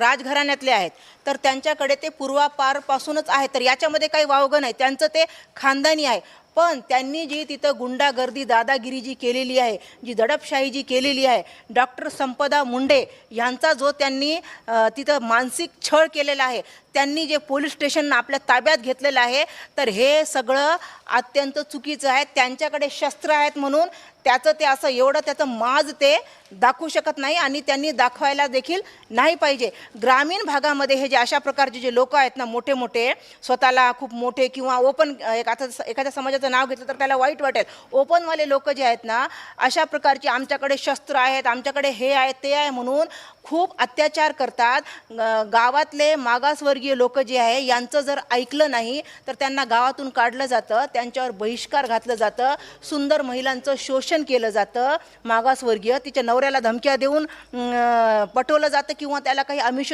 राजघराण्यातले आहेत. तर त्यांच्याकडे ते पूर्वापारपासूनच आहे तर याच्यामध्ये काही वावगं नाही. त्यांचं ते खानदानी आहे. पण त्यांनी जी तिथं गुंडागर्दी दादागिरी जी केलेली आहे जी दडपशाही जी केलेली आहे डॉक्टर संपदा मुंडे यांचा जो त्यांनी तिथं मानसिक छळ केलेला आहे त्यांनी जे पोलीस स्टेशन आपल्या ताब्यात घेतलेलं आहे तर हे सगळं अत्यंत चुकीचं आहे. त्यांच्याकडे शस्त्र आहेत म्हणून त्याचं ते असं एवढं त्याचं माज ते दाखवू शकत नाही आणि त्यांनी दाखवायला देखील नाही पाहिजे. ग्रामीण भागामध्ये हे जे अशा प्रकारचे जे लोक आहेत ना मोठे मोठे स्वतःला खूप मोठे किंवा ओपन एक आता एखाद्या समाजाचं नाव घेतलं तर त्याला वाईट वाटेल. ओपनवाले लोक जे आहेत ना अशा प्रकारचे आमच्याकडे शस्त्र आहेत आमच्याकडे हे आहे ते आहे म्हणून खूप अत्याचार करतात. गावातले मागासवर्गीय लोक जे आहे यांचं जर ऐकलं नाही तर त्यांना गावातून काढलं जातं त्यांच्यावर बहिष्कार घातलं जातं सुंदर महिलांचं शोषण केलं जातं मागासवर्गीय तिच्या नवऱ्याला धमक्या देऊन पटवलं जातं किंवा त्याला काही आमिष